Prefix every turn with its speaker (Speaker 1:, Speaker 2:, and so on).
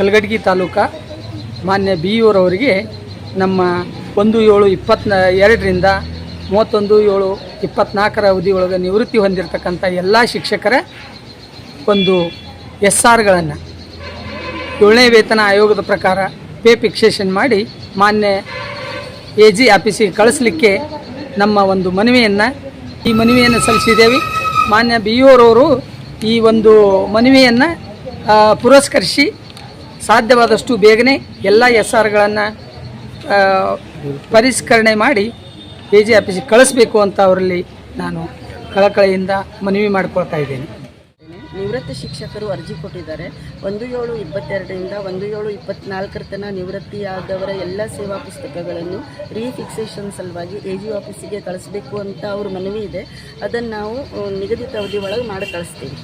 Speaker 1: ಕಲಗಡ್ಗಿ ತಾಲೂಕಾ ಮಾನ್ಯ ಬಿ ಇವರವರಿಗೆ ನಮ್ಮ ಒಂದು ಏಳು ಇಪ್ಪತ್ನ ಎರಡರಿಂದ ಮೂವತ್ತೊಂದು ಏಳು ಇಪ್ಪತ್ನಾಲ್ಕರ ಅವಧಿಯೊಳಗೆ ನಿವೃತ್ತಿ ಹೊಂದಿರತಕ್ಕಂಥ ಎಲ್ಲ ಶಿಕ್ಷಕರ ಒಂದು ಎಸ್ ಆರ್ಗಳನ್ನು ಏಳನೇ ವೇತನ ಆಯೋಗದ ಪ್ರಕಾರ ಪೇ ಫಿಕ್ಸೇಷನ್ ಮಾಡಿ ಮಾನ್ಯ ಎ ಜಿ ಆಫೀಸಿಗೆ ಕಳಿಸ್ಲಿಕ್ಕೆ ನಮ್ಮ ಒಂದು ಮನವಿಯನ್ನು ಈ ಮನವಿಯನ್ನು ಸಲ್ಲಿಸಿದ್ದೇವೆ. ಮಾನ್ಯ ಬಿ ಇವರವರು ಈ ಒಂದು ಮನವಿಯನ್ನು ಪುರಸ್ಕರಿಸಿ ಸಾಧ್ಯವಾದಷ್ಟು ಬೇಗನೆ ಎಲ್ಲ ಎಸ್ ಆರ್ಗಳನ್ನು ಪರಿಷ್ಕರಣೆ ಮಾಡಿ ಎ ಜೆ ಆಫೀಸಿಗೆ ಕಳಿಸ್ಬೇಕು ಅಂತ ಅವರಲ್ಲಿ ನಾನು ಕಳಕಳಿಯಿಂದ ಮನವಿ ಮಾಡಿಕೊಳ್ತಾ ಇದ್ದೇನೆ.
Speaker 2: ನಿವೃತ್ತ ಶಿಕ್ಷಕರು ಅರ್ಜಿ ಕೊಟ್ಟಿದ್ದಾರೆ. ಒಂದು ಏಳು ಇಪ್ಪತ್ತೆರಡರಿಂದ ಒಂದು ಏಳು ಇಪ್ಪತ್ನಾಲ್ಕರ ತನಕ ನಿವೃತ್ತಿಯಾದವರ ಎಲ್ಲ ಸೇವಾ ಪುಸ್ತಕಗಳನ್ನು ರೀಫಿಕ್ಸೇಷನ್ ಸಲುವಾಗಿ ಎ ಜಿ ಆಫೀಸಿಗೆ ಕಳಿಸ್ಬೇಕು ಅಂತ ಅವ್ರ ಮನವಿ ಇದೆ. ಅದನ್ನು ನಾವು ನಿಗದಿತ ಅವಧಿ ಒಳಗೆ ಮಾಡಿ ಕಳಿಸ್ತೀವಿ.